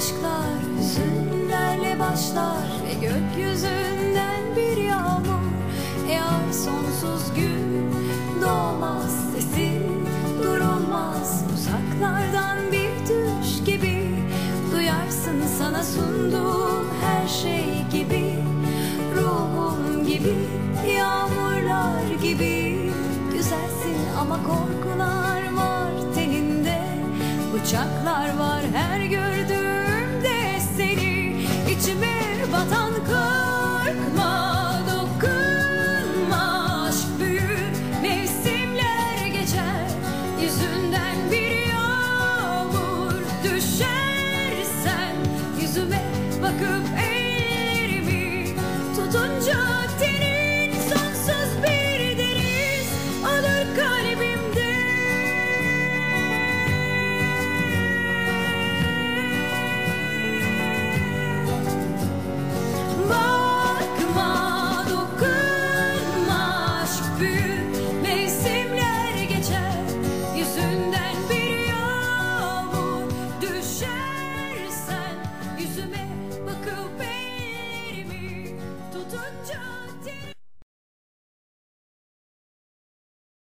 aşklar hüzünlerle başlar ve gökyüzünden bir yağmur. Eğer sonsuz gün doğmaz sesi durulmaz. Uzaklardan bir düş gibi duyarsın sana sunduğum her şey gibi. Ruhum gibi yağmurlar gibi. Güzelsin ama korkular var teninde. Bıçaklar var her gördüğün Yüzünden bir yağmur düşersen Yüzüme bakıp ellerimi tutunca Tenin sonsuz bir deniz alır kalbimde. Bakma, dokunma, aşk büyür, düşersen, yüzüme bakıp ellerimi tutunca